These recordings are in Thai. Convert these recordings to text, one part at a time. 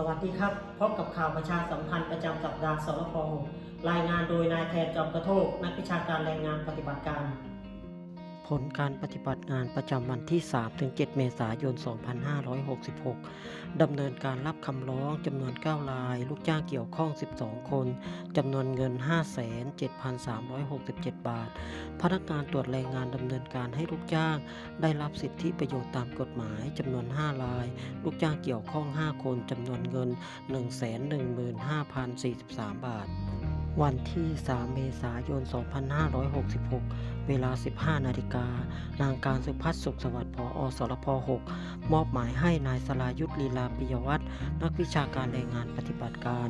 สวัสดีครับ พบกับข่าวประชาสัมพันธ์ประจำสัปดาห์สรพรายงานโดยนายแทนจอมกระโทกนักวิชาการแรงงานปฏิบัติการ ผลการปฏิบัติงานประจำวันที่ 3-7 เมษายน 2566 ดำเนินการรับคำร้องจำนวน 9 ราย ลูกจ้างเกี่ยวข้อง 12 คนจำนวนเงิน 5,7,367 บาท พนักงานตรวจแรงงานดำเนินการให้ลูกจ้าง ได้รับสิทธิประโยชน์ตามกฎหมายจำนวน 5 ราย ลูกจ้างเกี่ยวข้อง 5 คนจำนวนเงิน 115,043 บาท วันที่ 3 เมษายน 2566 เวลา 15 นาฬิกา นางการสุพัฒน์สุขสวัสดิ์ผอสรพ 6 มอบหมายให้นายสรายุทธลีลาปิยวัฒน์นักวิชาการแรงงานปฏิบัติการ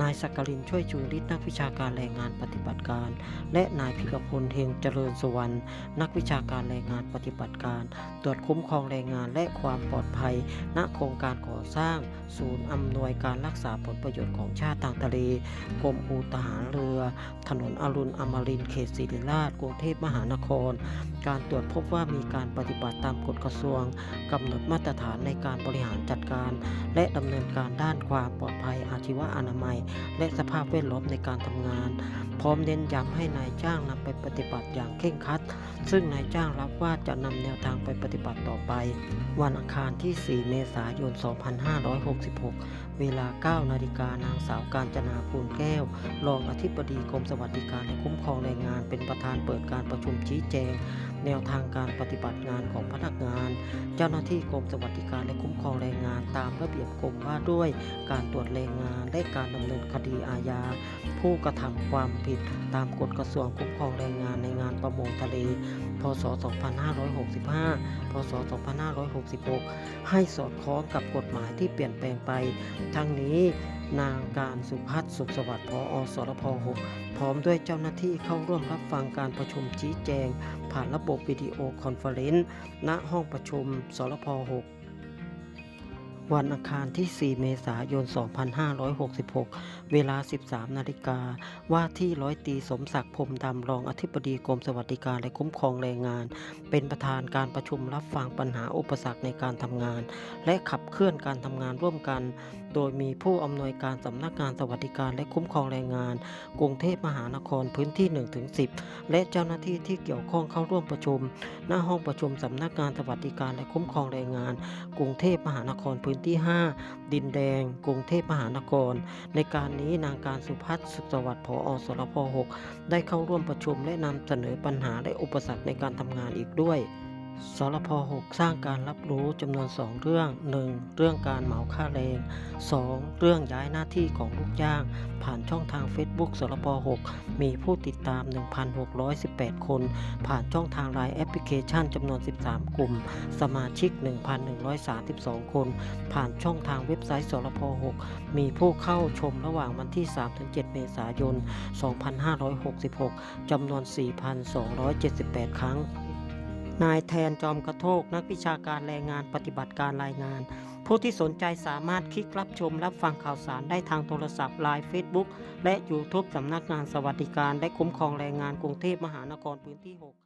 นายสักกรินช่วยชูฤทธิ์นักวิชาการแรงงานปฏิบัติการ และนายพิรพลเฮงเจริญสุวรรณนักวิชาการแรงงานปฏิบัติการ ตรวจคุ้มครองแรงงานและความปลอดภัย ณ โครงการก่อสร้าง ศูนย์อำนวยการรักษาผลประโยชน์ของชาติทางทะเล กรมอูทหารเรือ ถนนอรุณอมรินเขตศิริราช กรุงเทพมหานคร การตรวจพบว่ามีการปฏิบัติตามกฎกระทรวงกำหนดมาตรฐานในการบริหารจัดการ และดำเนินการด้านความปลอดภัยอาชีวะอนามัย และสภาพแวดล้อมในการทำงาน ร้อมเน้นย้ำให้นายจ้างนำไปปฏิบัติอย่างเคร่งครัด ซึ่งนายจ้างรับว่าจะนำแนวทางไปปฏิบัติต่อไป วันอังคารที่ 4 เมษายน 2566 เวลา 9 นาฬิกานางสาวการจนาภูลแก้ว รองอธิบดีกรมสวัสดิการและคุ้มครองแรงงานเป็นประธานเปิดการประชุมชี้แจง แนวทางการปฏิบัติงานของพนักงาน เจ้าหน้าที่กรมสวัสดิการและคุ้มครองแรงงานตามระเบียบกรมว่าด้วยการตรวจแรงงานและการดำเนินคดีอาญา ผู้กระทำความผิดตามกฎกระทรวงคุ้มครองแรงงานในงานประมงทะเล พศ 2565 พศ 2566 ให้สอดคล้องกับกฎหมายที่เปลี่ยนแปลงไป ทั้งนี้นางการสุพัฒน์สุขสวัสดิ์พออสรพ6 พร้อมด้วยเจ้าหน้าที่เข้าร่วมรับฟังการประชุมชี้แจง ผ่านระบบวิดีโอคอนเฟอเรนซ์ณห้องประชุมสรพ6วันอังคารที่ 4 เมษายน 2566 เวลา 13 นาฬิกา ว่าที่ร้อยตีสมศักดิ์พรมดำรองอธิบดีกรมสวัสดิการและคุ้มครองแรงงาน เป็นประธานการประชุมรับฟังปัญหาอุปสรรคในการทำงาน และขับเคลื่อนการทำงานร่วมกัน โดยมีผู้อำนวยการสำนักงานสวัสดิการและคุ้มครองแรงงาน กรุงเทพมหานครพื้นที่ 1-10 และเจ้าหน้าที่ที่เกี่ยวข้องเข้าร่วมประชุม ณห้องประชุมสำนักงานสวัสดิการและคุ้มครองแรงงาน กรุงเทพมหานครพื้นที่ 5 ดินแดง กรุงเทพมหานคร ในการนี้นางการสุพัฒน์สุขสวัสดิ์ผอสรพ6ได้เข้าร่วมประชุมและนำเสนอปัญหาและอุปสรรคในการทำงานอีกด้วย สรพ6สร้างการรับรู้จำนวน 2 เรื่อง 1. เรื่องการเหมาค่าแรง 2. เรื่องย้ายหน้าที่ของลูกจ้าง ผ่านช่องทาง Facebook สรพ6มีผู้ติดตาม 1,618 คน ผ่านช่องทางไลน์แอปพลิเคชันจำนวน 13 กลุ่ม สมาชิก 1,132 คน ผ่านช่องทางเว็บไซต์สรพ6มีผู้เข้าชมระหว่างวันที่ 3-7 เมษายน 2566 จำนวน 4,278 ครั้ง นายแทนจอมกระโทกนักวิชาการแรงงานปฏิบัติการรายงาน ผู้ที่สนใจสามารถคลิกรับชมรับฟังข่าวสารได้ทางโทรศัพท์ไลน์เฟซบุ๊กและ YouTube สำนักงานสวัสดิการ และคุ้มครองแรงงานกรุงเทพมหานครพื้นที่ 6